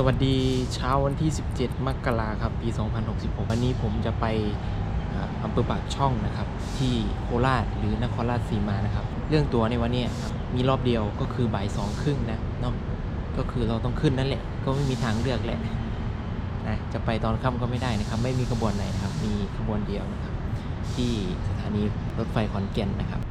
สวัสดีเช้าวันที่ 17 มกราครับ ปี 2066 วันนี้ผมจะไปอำเภอปากช่องนะครับ ที่โคราชหรือนครราชสีมานะครับ เรื่องตัวในวันนี้มีรอบเดียวก็คือบ่ายสองครึ่งนะเนาะก็คือเราต้องขึ้นนั่นแหละ ก็ไม่มีทางเลือกแหละนะจะไปตอนค่ำก็ไม่ได้นะครับ ไม่มีขบวนไหนนะครับ มีขบวนเดียวนะครับ ที่สถานีรถไฟขอนแก่นนะครับ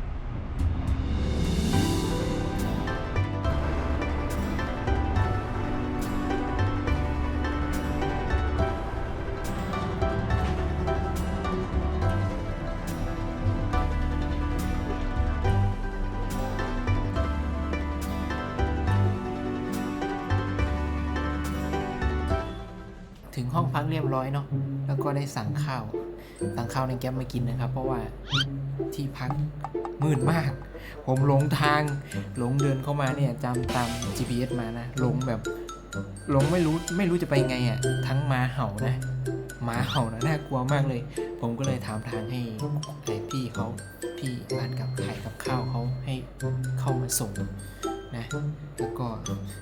ห้องพักเรียบร้อยเนาะแล้วก็ได้สั่งข้าว สั่งข้าวในแก๊ปมากินนะครับ เพราะว่าที่พักมืดมาก ผมหลงทางหลงเดินเข้ามาเนี่ยจำตาม GPS มานะหลงแบบหลงไม่รู้ไม่รู้จะไปไงอะ่ะทั้งมาเห่านะหมาเห่านะน่ากลัวมากเลย ผมก็เลยถามทางให้ไอ้พี่เขาพี่ร้านกับขายกับข้าวเขาให้เข้ามาส่งนะแล้วก็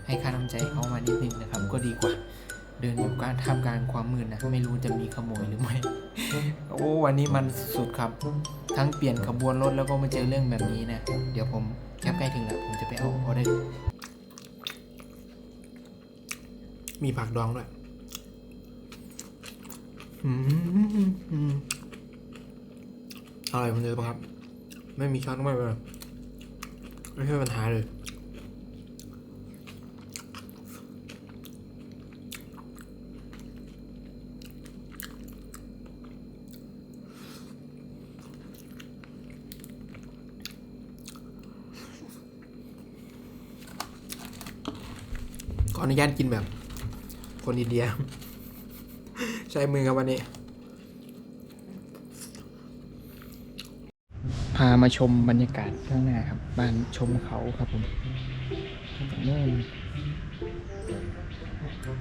ให้ค่าน้ำใจเขามานิดนึงนะครับ ก็ดีกว่า เดินอยู่กลางท่ามกลางความมืดนะไม่รู้จะมีขโมยหรือไม่โอ้วันนี้มันสุดครับ ทั้งเปลี่ยนขบวนรถแล้วก็มาเจอเรื่องแบบนี้นะ เดี๋ยวผมแคบใกล้ถึงแล้วผมจะไปเอาออเดอร์มีผักดองด้วยอืมอร่อยผมเลยครับ ไม่มีช้อนก็ไม่เป็นไรไม่ใช่ปัญหาเลย ขออนุญาตกินแบบ คนอินเดีย ใช้มือครับวันนี้ พามาชมบรรยากาศข้างหน้าครับ บ้านชมเขาครับผมนู่น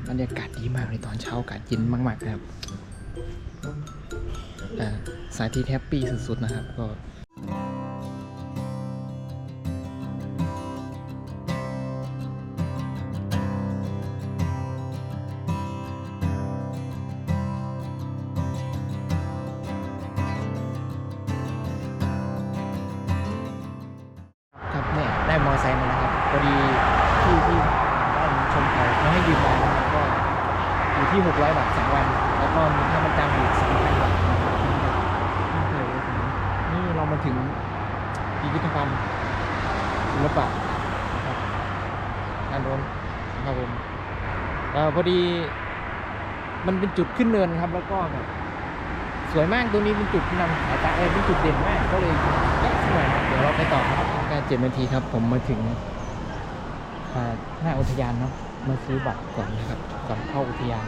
บรรยากาศดีมากเลยตอนเช้าอากาศเย็นมากๆนะครับสายที่แฮปปี้สุด ๆ นะครับ ก็ พอดีที่ที่บ้านชมเขาเขาให้ยืมมานะครับก็อยู่ที่ 600 บาทสองวัน แล้วก็มีค่าประจำอีก3,000บาทนะครับที่ไม่เคยถึงนี่เรามาถึงพิพิธภัณฑ์ศิลปะนะครับด้านโน้นนะครับผมพอดีมันเป็นจุดขึ้นเนินครับ แล้วก็แบบสวยมากตรงนี้เป็นจุดนำสายตาเออเป็นจุดเด่นมากก็เลยสวยเดี๋ยวเราไปต่อครับการเจ็ดนาทีครับ ผมมาถึง หน้าอุทยานเนาะมาซื้อบัตรก่อนนะครับก่อนเข้าอุทยาน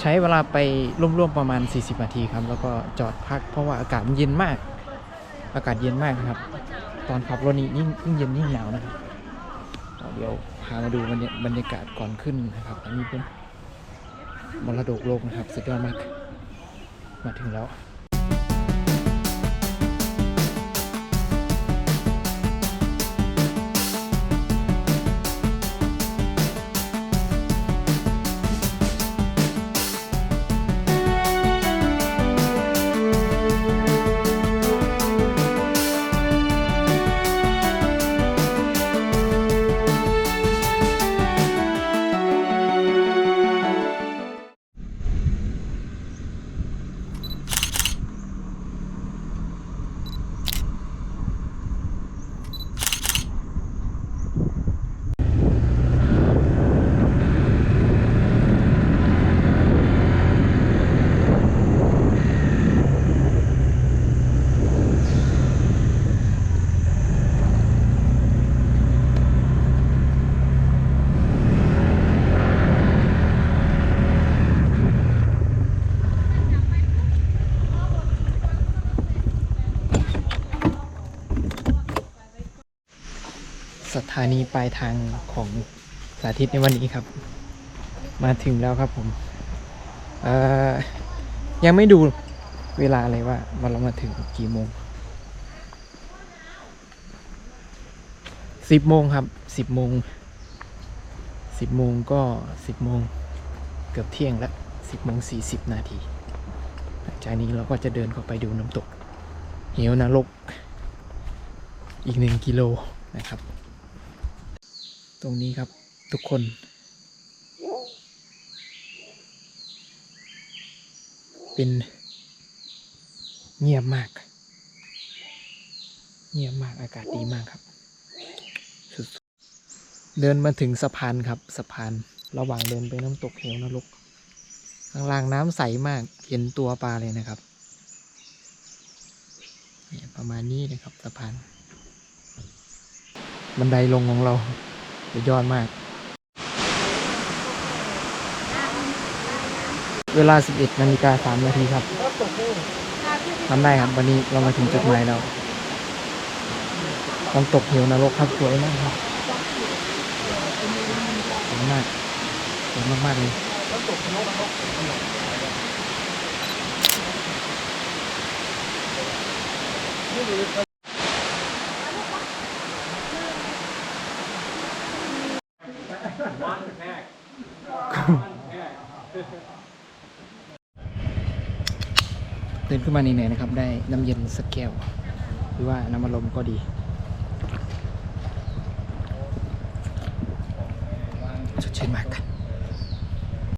ใช้เวลาไปร่วมๆประมาณ 40 นาทีครับ แล้วก็จอดพักเพราะว่าอากาศมันเย็นมาก อากาศเย็นมากนะครับ ตอนขับรถนี่ยิ่งยิ่งเย็นยิ่งหนาวนะครับ เดี๋ยวพามาดูบรรยาบรรยากาศก่อนขึ้นนะครับ อันนี้เป็นมรดกโลกนะครับสุดยอดมาก มาถึงแล้ว สถานีปลายทางของสาธิตในวันนี้ครับ มาถึงแล้วครับผมยังไม่ดูเวลาเลยว่าว่าเรามาถึงกี่โมงสิบโมงครับสิบโมงสิบโมงก็สิบโมงเกือบเที่ยงแล้วสิบโมงสี่สิบนาทีหลังจากนี้เราก็จะเดินเข้าไปดูน้ำตก เหวนรก อีกหนึ่งกิโลนะครับ ตรงนี้ครับทุกคน เป็นเงียบมาก เงียบมากอากาศดีมากครับ เดินมาถึงสะพานครับสะพานระหว่างเดินไปน้ำตกเหวนรกข้างล่างน้ำใสมากเห็นตัวปลาเลยนะครับประมาณนี้นะครับสะพาน บันไดลงของเรา สุดยอดมาก เวลา 11นาฬิกา3นาทีครับทำได้ครับ วันนี้เรามาถึงจุดหมายแล้วน้ำตกเหวนรกครับสวยมากครับสวยมากสวยมากๆเลย ตื่นขึ้นมาเหนื่อยๆนะครับ ได้น้ำเย็นสักแก้วหรือว่าน้ำอารมณ์ก็ดี สดชื่นมากครัน